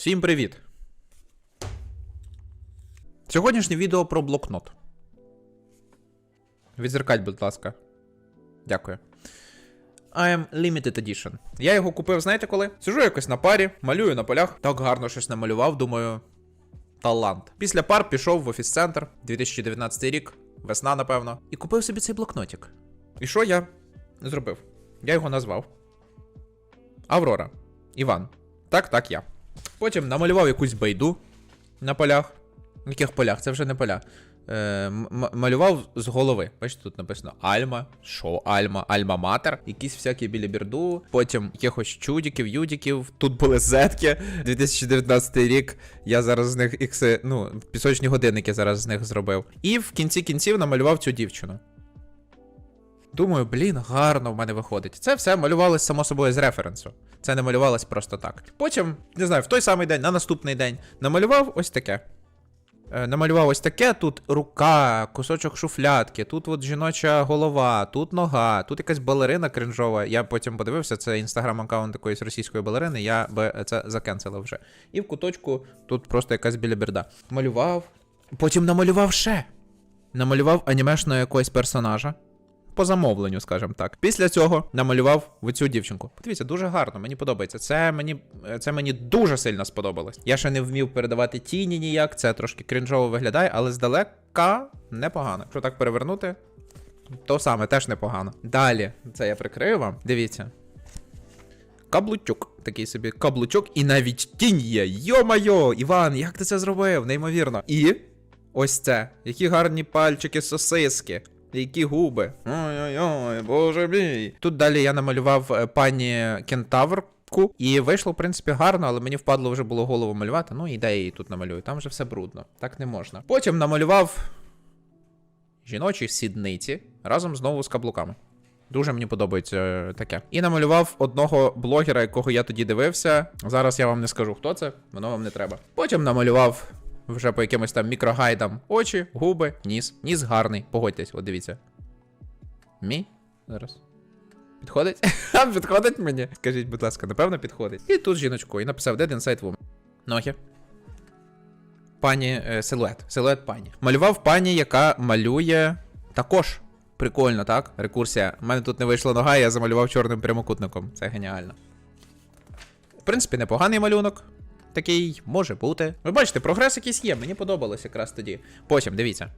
Всім привіт! Сьогоднішнє відео про блокнот. Відзеркать, будь ласка. Дякую. I am limited edition. Я його купив, знаєте коли? Сижу якось на парі, малюю на полях. Так гарно щось намалював, думаю. Талант. Після пар пішов в офіс-центр 2019 рік, весна, напевно, і купив собі цей блокнотик. І що я зробив? Я його назвав Аврора. Іван. Так, так, я. Потім намалював якусь байду на полях. В яких полях? Це вже не поля. Е, малював з голови. Бачите, тут написано Альма, що Альма, Альма Матер, якісь всякі біліберду, потім якихось чудіків, юдіків. Тут були зетки. 2019 рік. Я зараз з них ікси, ну, пісочні годинники зараз з них зробив. І в кінці кінців намалював цю дівчину. Думаю, блін, гарно в мене виходить. Це все малювалось само собою з референсу. Це не малювалось просто так. Потім, не знаю, в той самий день, на наступний день, намалював ось таке. Е, намалював ось таке: тут рука, кусочок шуфлятки, тут от жіноча голова, тут нога, тут якась балерина кринжова. Я потім подивився, це інстаграм-аккаунт якоїсь російської балерини, я би це закенселив вже. І в куточку тут просто якась біліберда. Малював. Потім намалював ще. Намалював анімешного якогось персонажа. По замовленню, скажімо так. Після цього намалював оцю дівчинку. Подивіться, дуже гарно, мені подобається. Це мені, це мені дуже сильно сподобалось. Я ще не вмів передавати тіні ніяк, це трошки крінжово виглядає, але здалека непогано. Якщо так перевернути, то саме теж непогано. Далі, це я прикрию вам. Дивіться. Каблучок, такий собі каблучок, і навіть тінь є. Йо-майо, Іван, як ти це зробив? Неймовірно. І ось це. Які гарні пальчики сосиски. Які губи. Ой-ой-ой, боже мій. Тут далі я намалював е, пані кентаврку, і вийшло, в принципі, гарно, але мені впадло вже було голову малювати. Ну, і де її тут намалюю. Там вже все брудно. Так не можна. Потім намалював жіночі сідниці разом знову з каблуками. Дуже мені подобається е, таке. І намалював одного блогера, якого я тоді дивився. Зараз я вам не скажу, хто це, воно вам не треба. Потім намалював вже по якимось там мікрогайдам очі, губи, ніс. Ніс гарний. Погодьтесь, от дивіться. Мій? Зараз. Підходить? Підходить мені? Скажіть, будь ласка, напевно, підходить. І тут жіночку, і написав Dead Inside Woman. Ноги. Пані е, силует. Силует пані. Малював пані, яка малює також. Прикольно, так? Рекурсія. У мене тут не вийшла нога, я замалював чорним прямокутником. Це геніально. В принципі, непоганий малюнок. Такий може бути. Ви бачите, прогрес якийсь є, мені подобалось якраз тоді. Потім, дивіться.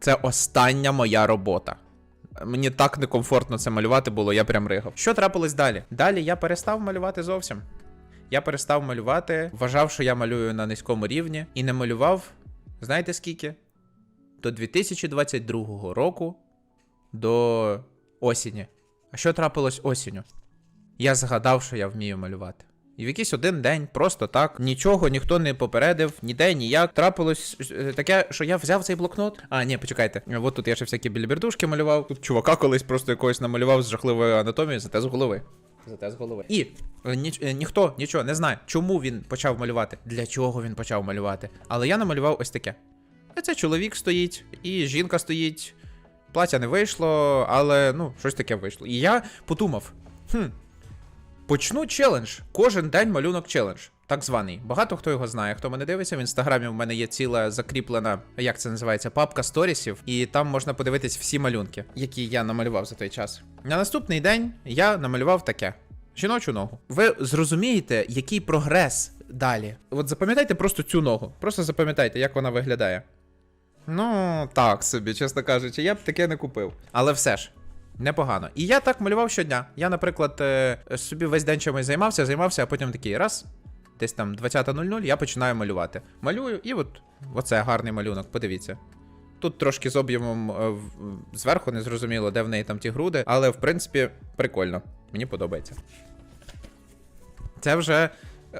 Це остання моя робота. Мені так некомфортно це малювати було, я прям ригав. Що трапилось далі? Далі я перестав малювати зовсім. Я перестав малювати, вважав, що я малюю на низькому рівні, і не малював, знаєте скільки? До 2022 року, до осені. А що трапилось осінню? Я згадав, що я вмію малювати. І в якийсь один день, просто так, нічого ніхто не попередив, ніде ніяк. Трапилось е, таке, що я взяв цей блокнот. А, ні, почекайте. От тут я ще всякі білібердушки малював. Тут чувака колись просто якогось намалював з жахливою анатомією, зате з голови. Зате з голови. І е, ніч, е, ніхто нічого не знає, чому він почав малювати, для чого він почав малювати. Але я намалював ось таке. А це чоловік стоїть, і жінка стоїть. Плаття не вийшло, але ну, щось таке вийшло. І я подумав: хм, Почну челендж. Кожен день малюнок челендж. Так званий. Багато хто його знає. Хто мене дивиться, в інстаграмі в мене є ціла закріплена, як це називається, папка сторісів, і там можна подивитись всі малюнки, які я намалював за той час. На наступний день я намалював таке: жіночу ногу. Ви зрозумієте, який прогрес далі. От запам'ятайте просто цю ногу. Просто запам'ятайте, як вона виглядає. Ну, так собі, чесно кажучи, я б таке не купив. Але все ж. Непогано. І я так малював щодня. Я, наприклад, е, собі весь день чимось займався, займався, а потім такий раз, десь там 20.00, я починаю малювати. Малюю, і от оце гарний малюнок, подивіться. Тут трошки з об'ємом е, зверху не зрозуміло, де в неї там ті груди, але в принципі прикольно. Мені подобається. Це вже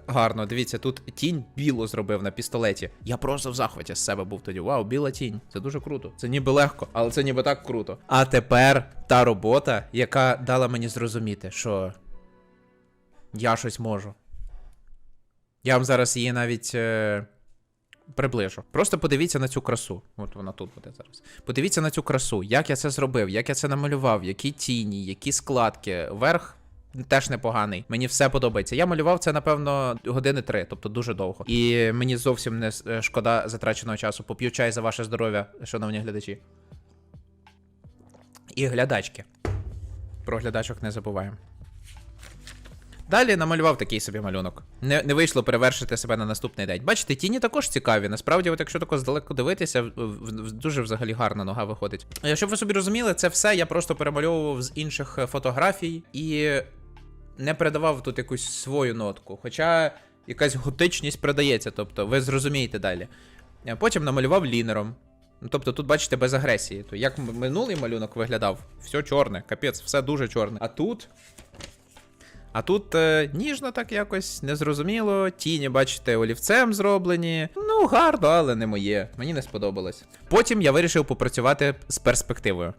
гарно. Дивіться, тут тінь білу зробив на пістолеті. Я просто в захваті з себе був тоді. Вау, біла тінь. Це дуже круто. Це ніби легко, але це ніби так круто. А тепер та робота, яка дала мені зрозуміти, що я щось можу. Я вам зараз її навіть. Е... Приближу. Просто подивіться на цю красу. От вона тут буде зараз. Подивіться на цю красу, як я це зробив, як я це намалював, які тіні, які складки. Верх Теж непоганий. Мені все подобається. Я малював це, напевно, години три, тобто дуже довго. І мені зовсім не е, шкода затраченого часу. Поп'ю чай за ваше здоров'я, шановні глядачі. І глядачки. Про глядачок не забуваємо. Далі намалював такий собі малюнок. Не, не вийшло перевершити себе на наступний день. Бачите, тіні також цікаві. Насправді, от якщо тако здалеку дивитися, в- в- дуже взагалі гарна нога виходить. Щоб ви собі розуміли, це все я просто перемальовував з інших е, фотографій і не передавав тут якусь свою нотку. Хоча якась готичність передається, тобто ви зрозумієте далі. Е, Потім намалював лінером. Ну, тобто тут, бачите, без агресії. То як минулий малюнок виглядав, все чорне, капець, все дуже чорне. А тут. А тут е, ніжно так якось незрозуміло. Тіні, бачите, олівцем зроблені. Ну, гарно, але не моє. Мені не сподобалось. Потім я вирішив попрацювати з перспективою.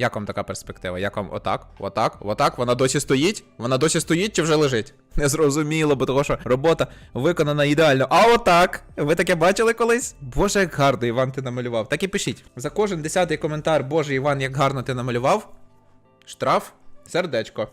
Як вам така перспектива? Як вам отак? Отак? Отак? Вона досі стоїть? Вона досі стоїть чи вже лежить? Незрозуміло, бо того, що робота виконана ідеально. А отак. Ви таке бачили колись? Боже, як гарно Іван ти намалював. Так і пишіть. За кожен десятий коментар, Боже, Іван, як гарно ти намалював. Штраф, сердечко.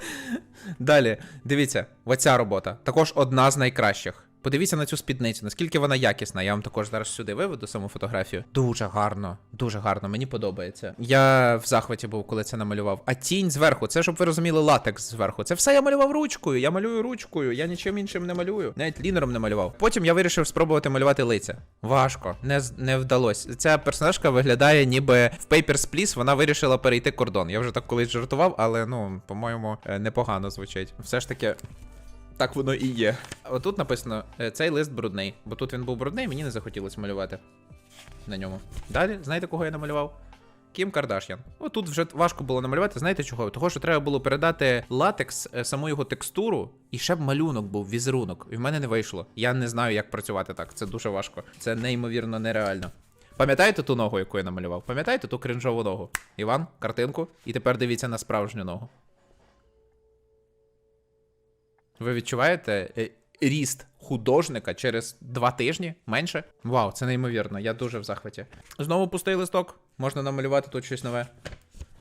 Далі, дивіться, оця робота. Також одна з найкращих. Подивіться на цю спідницю, наскільки вона якісна. Я вам також зараз сюди виведу саму фотографію. Дуже гарно, дуже гарно, мені подобається. Я в захваті був, коли це намалював. А тінь зверху, це щоб ви розуміли, латекс зверху. Це все я малював ручкою. Я малюю ручкою, я нічим іншим не малюю. Навіть лінером не малював. Потім я вирішив спробувати малювати лиця. Важко, не, не вдалося. Ця персонажка виглядає, ніби в Papers, Please вона вирішила перейти кордон. Я вже так колись жартував, але ну, по-моєму, е, непогано звучить. Все ж таки. Так воно і є. Отут написано: е, цей лист брудний, бо тут він був брудний, мені не захотілося малювати на ньому. Далі, знаєте, кого я намалював? Кім Кардаш'ян. Отут вже важко було намалювати. Знаєте чого? Того, що треба було передати латекс, е, саму його текстуру, і ще б малюнок був, візерунок. І в мене не вийшло. Я не знаю, як працювати так. Це дуже важко. Це неймовірно нереально. Пам'ятаєте ту ногу, яку я намалював? Пам'ятаєте ту кринжову ногу? Іван, картинку, і тепер дивіться на справжню ногу. Ви відчуваєте е, ріст художника через два тижні менше? Вау, це неймовірно. Я дуже в захваті. Знову пустий листок. Можна намалювати тут щось нове.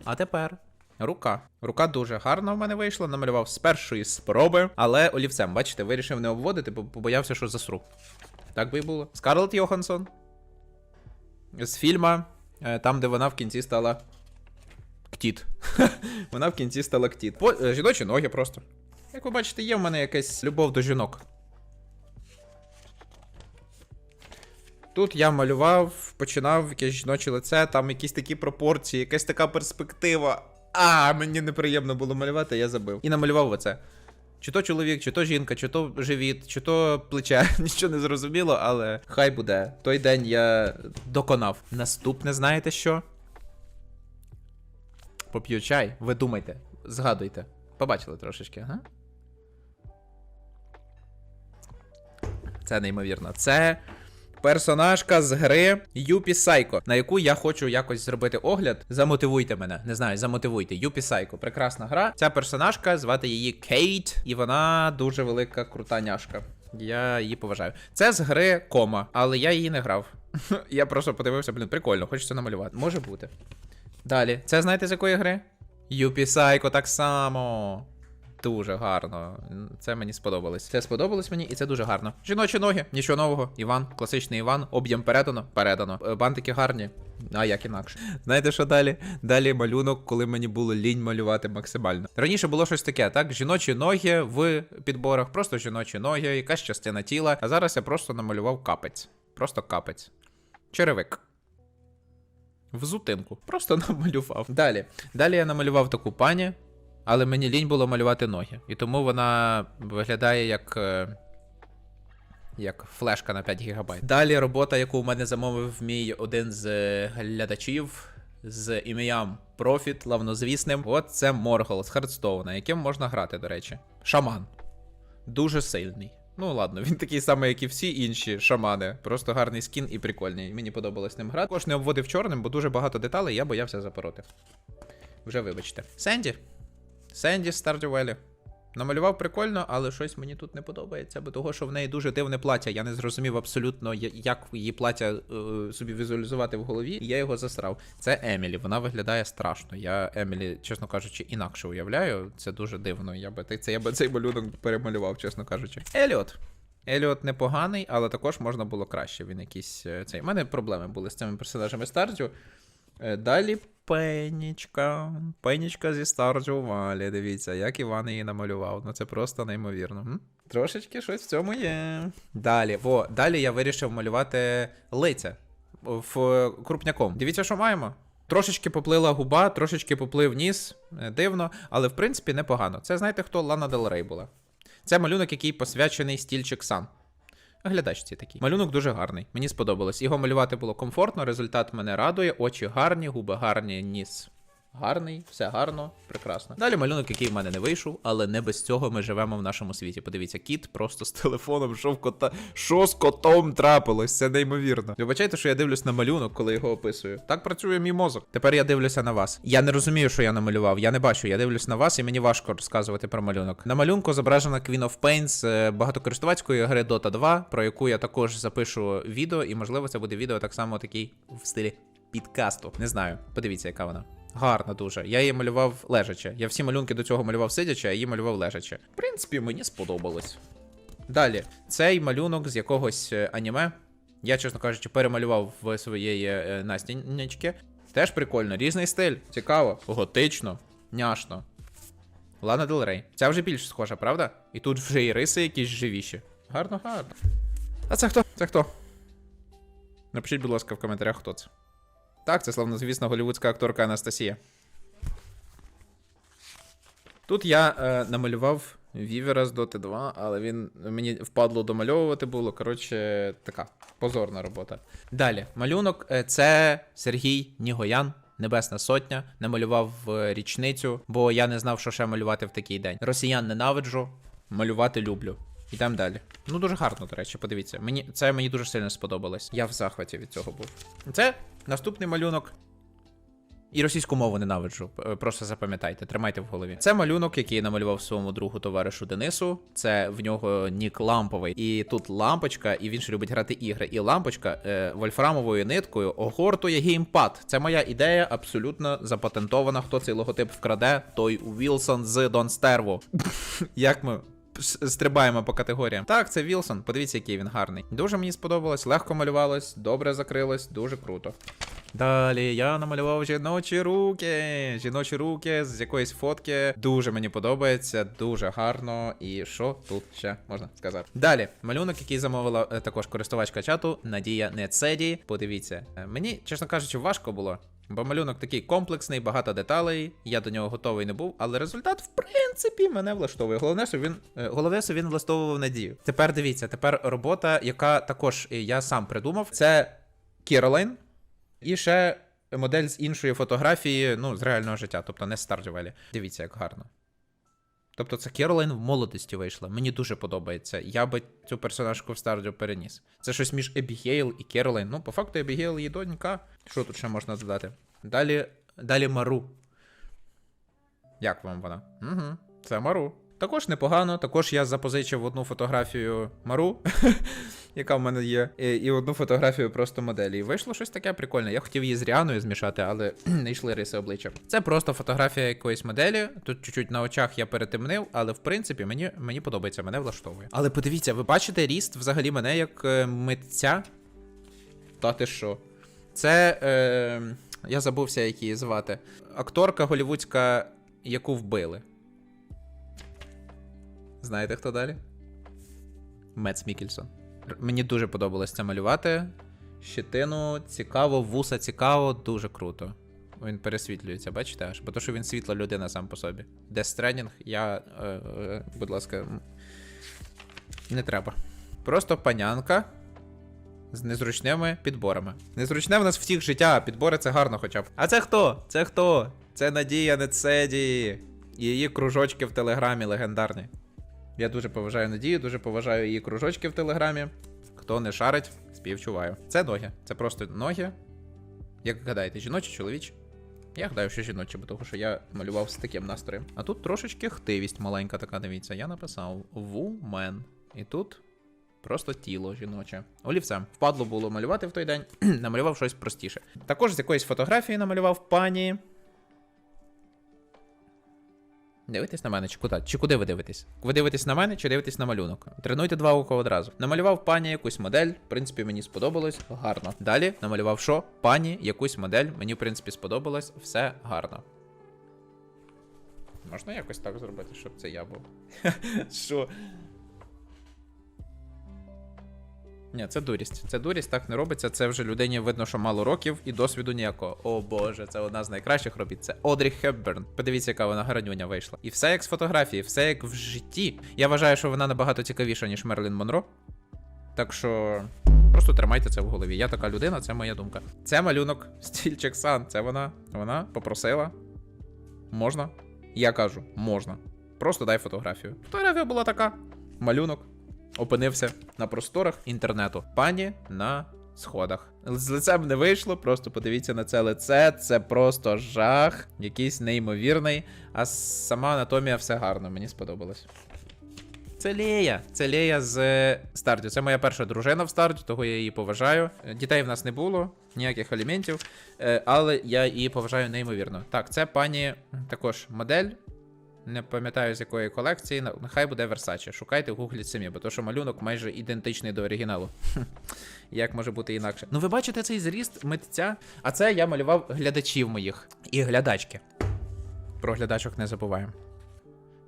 А тепер. Рука. Рука дуже гарно в мене вийшла. Намалював з першої спроби, але олівцем, бачите, вирішив не обводити, бо побоявся, що засру. Так би і було. Скарлетт Йоханссон. З фільма, е, там, де вона в кінці стала. Ктіт. вона в кінці стала ктіт. По... е, Жіночі ноги просто. Як ви бачите, є в мене якась любов до жінок. Тут я малював, починав якесь жіноче лице, там якісь такі пропорції, якась така перспектива. А, мені неприємно було малювати, я забив. І намалював оце. Чи то чоловік, чи то жінка, чи то живіт, чи то плече. Нічого не зрозуміло, але хай буде. Той день я доконав. Наступне, знаєте що? Поп'ю чай. Ви думайте, згадуйте. Побачили трошечки, ага? Це неймовірно. Це персонажка з гри Юпі Сайко, на яку я хочу якось зробити огляд. Замотивуйте мене. Не знаю, замотивуйте. Юпі Сайко. Прекрасна гра. Ця персонажка, звати її Кейт, і вона дуже велика крута няшка. Я її поважаю. Це з гри кома, але я її не грав. я просто подивився, блін, прикольно, хочеться намалювати. Може бути. Далі, це знаєте з якої гри? Юпі Сайко так само. Дуже гарно. Це мені сподобалось. Це сподобалось мені, і це дуже гарно. Жіночі ноги, нічого нового. Іван, класичний Іван, об'єм передано, передано. Е, Бантики гарні. А як інакше. Знаєте, що далі? Далі малюнок, коли мені було лінь малювати максимально. Раніше було щось таке, так? Жіночі ноги в підборах, просто жіночі ноги, якась частина тіла. А зараз я просто намалював капець. Просто капець. Черевик. Взутинку. Просто намалював. Далі. Далі я намалював таку пані, але мені лінь було малювати ноги. І тому вона виглядає як. е, Як флешка на 5 ГБ. Далі робота, яку у мене замовив мій один з е, глядачів з ім'ям Профіт, лавнозвісним. От це Моргол з Хардстоуна, яким можна грати, до речі. Шаман. Дуже сильний. Ну ладно, він такий самий, як і всі інші шамани. Просто гарний скін і прикольний. Мені подобалось ним грати. Також не обводив чорним, бо дуже багато деталей, я боявся запороти. Вже вибачте. Сенді. Сенді Стардювелі. Намалював прикольно, але щось мені тут не подобається, бо того, що в неї дуже дивне плаття. Я не зрозумів абсолютно, як її плаття е, собі візуалізувати в голові, і я його засрав. Це Емілі, вона виглядає страшно. Я Емілі, чесно кажучи, інакше уявляю. Це дуже дивно. Я би це я би цей малюнок перемалював, чесно кажучи. Еліот. Еліот непоганий, але також можна було краще. Він якийсь е, цей. У мене проблеми були з цими персонажами Стардю. Е, Далі Пенічка. Пенічка зі Стардю Валі. Дивіться, як Іван її намалював. Ну це просто неймовірно. М? Трошечки щось в цьому є. Далі, во, далі я вирішив малювати лиця в е, крупняком. Дивіться, що маємо. Трошечки поплила губа, трошечки поплив ніс. Е, Дивно, але в принципі непогано. Це знаєте, хто Лана Дел Рей була. Це малюнок, який посвячений стільчик Сан. Глядачці такий. Малюнок дуже гарний. Мені сподобалось. Його малювати було комфортно, результат мене радує, очі гарні, губи гарні, ніс. Гарний, все гарно, прекрасно. Далі малюнок, який в мене не вийшов, але не без цього ми живемо в нашому світі. Подивіться, кіт просто з телефоном йшов кота. Що з котом трапилось? Це неймовірно. Вибачайте, що я дивлюсь на малюнок, коли його описую. Так працює мій мозок. Тепер я дивлюся на вас. Я не розумію, що я намалював. Я не бачу. Я дивлюсь на вас, і мені важко розказувати про малюнок. На малюнку зображена Queen of Pain з е, багатокористувацької гри Dota 2, про яку я також запишу відео, і можливо це буде відео так само такий в стилі підкасту. Не знаю. Подивіться, яка вона. Гарна дуже. Я її малював лежаче. Я всі малюнки до цього малював сидячи, а її малював лежаче. В принципі, мені сподобалось. Далі, цей малюнок з якогось е, аніме. Я, чесно кажучи, перемалював в своєї е, Настінечки. Теж прикольно, різний стиль, цікаво, готично, няшно. Лана Дел Рей. Ця вже більш схожа, правда? І тут вже і риси якісь живіші. Гарно, гарно. А це хто? Це хто? Напишіть, будь ласка, в коментарях, хто це. Так, це славнозвісна голівудська акторка Анастасія. Тут я е, намалював Вівера з Dota 2, але він мені впадло домальовувати було. Коротше, така позорна робота. Далі, малюнок е, це Сергій Нігоян. Небесна сотня намалював в річницю, бо я не знав, що ще малювати в такий день. Росіян ненавиджу, малювати люблю. Ідемо далі. Ну, дуже гарно, до речі, подивіться. Мені, це мені дуже сильно сподобалось. Я в захваті від цього був. Це наступний малюнок. І російську мову ненавиджу. Е, Просто запам'ятайте, тримайте в голові. Це малюнок, який намалював своєму другу товаришу Денису. Це в нього нік ламповий. І тут лампочка, і він ж любить грати ігри. І лампочка е, вольфрамовою ниткою огортує геймпад. Це моя ідея, абсолютно запатентована. Хто цей логотип вкраде, той Вілсон з Донстерву. Як ми стрибаємо по категоріям. Так, це Вілсон. Подивіться, який він гарний. Дуже мені сподобалось, легко малювалось, добре закрилось, дуже круто. Далі я намалював жіночі руки. Жіночі руки з якоїсь фотки. Дуже мені подобається, дуже гарно. І що тут ще можна сказати? Далі, малюнок, який замовила е, також користувачка чату Надія Нецеді. Подивіться, Е, мені, чесно кажучи, важко було. Бо малюнок такий комплексний, багато деталей. Я до нього готовий не був, але результат, в принципі, мене влаштовує. Головне, що він е, головне, що він влаштовував надію. Тепер дивіться, тепер робота, яка також е, я сам придумав, це Кіролайн. І ще модель з іншої фотографії, ну, з реального життя, тобто не з Стардювелі. Дивіться, як гарно. Тобто це Керолайн в молодості вийшла. Мені дуже подобається. Я би цю персонажку в Стардіо переніс. Це щось між Ебігейл і Керолайн. Ну, по факту, Ебігейл її донька. Що тут ще можна додати? Далі, далі Мару. Як вам вона? Угу, це Мару. Також непогано. Також я запозичив одну фотографію Мару, яка в мене є, і, і одну фотографію просто моделі. І вийшло щось таке прикольне. Я хотів її з Ріаною змішати, але не йшли риси обличчя. Це просто фотографія якоїсь моделі. Тут чуть-чуть на очах я перетемнив, але в принципі мені, мені подобається, мене влаштовує. Але подивіться, ви бачите ріст взагалі мене як е, митця? Та ти що? Це. Е, я забувся, як її звати. Акторка голівудська, яку вбили. Знаєте, хто далі? Мец Мікельсон. Мені дуже подобалось це малювати. Щетину цікаво, вуса цікаво, дуже круто. Він пересвітлюється, бачите аж? Бо то, що він світла людина сам по собі. Stranding, я. Е, е, будь ласка. Не треба. Просто панянка з незручними підборами. Незручне в нас всіх життя, а підбори це гарно хоча б. А це хто? Це хто? Це Надія Нецеді. Її кружочки в телеграмі легендарні. Я дуже поважаю Надію, дуже поважаю її кружочки в телеграмі. Хто не шарить, співчуваю. Це ноги. Це просто ноги. Як гадаєте, жіночі, чоловічі? Я гадаю, що жіноче, бо того, що я малював з таким настроєм. А тут трошечки хтивість маленька така, дивіться. Я написав woman. І тут просто тіло жіноче. Олівцем. Впадло було малювати в той день, намалював щось простіше. Також з якоїсь фотографії намалював пані. Дивитесь на мене, чи куди? Чи куди ви дивитесь? Ви дивитесь на мене чи дивитесь на малюнок? Тренуйте два ока одразу. Намалював пані якусь модель, в принципі, мені сподобалось, гарно. Далі намалював що? Пані якусь модель, мені, в принципі, сподобалось, все гарно. Можна якось так зробити, щоб це я був? Що? Ні, це дурість. Це дурість, так не робиться. Це вже людині видно, що мало років і досвіду ніякого. О боже, це одна з найкращих робіт. Це Одрі Хепберн. Подивіться, яка вона гарнюня вийшла. І все як з фотографії, все як в житті. Я вважаю, що вона набагато цікавіша, ніж Мерлін Монро. Так що просто тримайте це в голові. Я така людина, це моя думка. Це малюнок стільчик Сан. Це вона. Вона попросила. Можна? Я кажу, можна. Просто дай фотографію. Фотографія була така. Малюнок опинився на просторах інтернету. Пані на сходах. З лицем не вийшло, просто подивіться на це лице. Це просто жах, якийсь неймовірний. А сама анатомія все гарно, мені сподобалось. Це Лея. Це Лея з е. Це моя перша дружина в старті, того я її поважаю. Дітей в нас не було, ніяких аліментів, е, але я її поважаю неймовірно. Так, це пані також модель. Не пам'ятаю з якої колекції, нехай буде Versace. Шукайте, гугліть самі, бо то, що малюнок майже ідентичний до оригіналу. Як може бути інакше? Ну, ви бачите цей зріст митця? А це я малював глядачів моїх і глядачки. Про глядачок не забуваємо.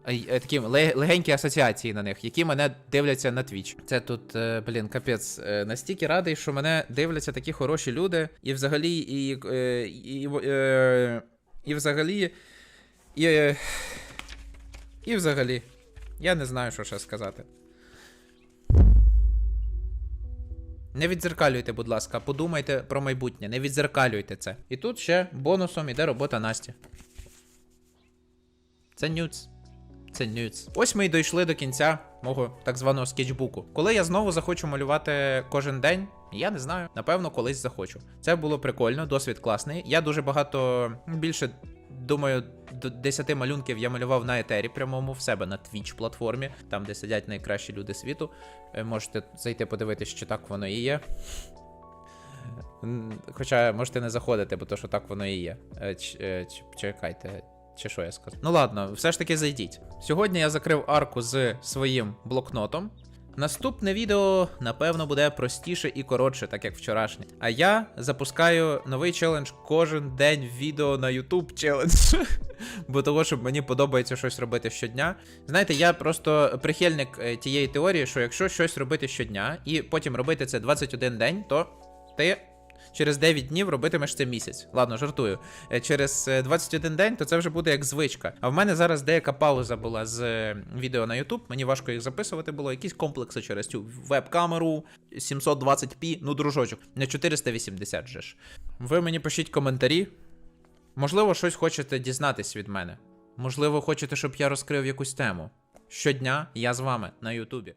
Е, Такі легенькі асоціації на них, які мене дивляться на Twitch. Це тут, е, блін, капець. е, Настільки радий, що мене дивляться такі хороші люди, і взагалі, і. е, і, е, і взагалі. І, і взагалі. Я не знаю, що ще сказати. Не відзеркалюйте, будь ласка, подумайте про майбутнє, не відзеркалюйте це. І тут ще бонусом іде робота Насті. Це нюц. Це нюц. Ось ми й дійшли до кінця мого так званого скетчбуку. Коли я знову захочу малювати кожен день, я не знаю. Напевно, колись захочу. Це було прикольно, досвід класний. Я дуже багато більше. Думаю, до 10 малюнків я малював на етері прямому в себе на Twitch платформі, там де сидять найкращі люди світу. Е, Можете зайти подивитись, чи так воно і є. Хоча можете не заходити, бо то, що так воно і є. Е, е, Чекайте, чи що я сказав? Ну ладно, все ж таки зайдіть. Сьогодні я закрив арку з своїм блокнотом. Наступне відео, напевно, буде простіше і коротше, так як вчорашнє. А я запускаю новий челендж кожен день відео на YouTube челендж. Бо того, що мені подобається щось робити щодня. Знаєте, я просто прихильник е, тієї теорії, що якщо щось робити щодня, і потім робити це 21 день, то ти через 9 днів робитимеш це місяць. Ладно, жартую. Е, Через е, 21 день, то це вже буде як звичка. А в мене зараз деяка пауза була з е, відео на YouTube. Мені важко їх записувати було. Якісь комплекси через цю веб-камеру 720p, ну, дружочок, не 480 же ж. Ви мені пишіть коментарі. Можливо, щось хочете дізнатись від мене. Можливо, хочете, щоб я розкрив якусь тему. Щодня я з вами на Ютубі.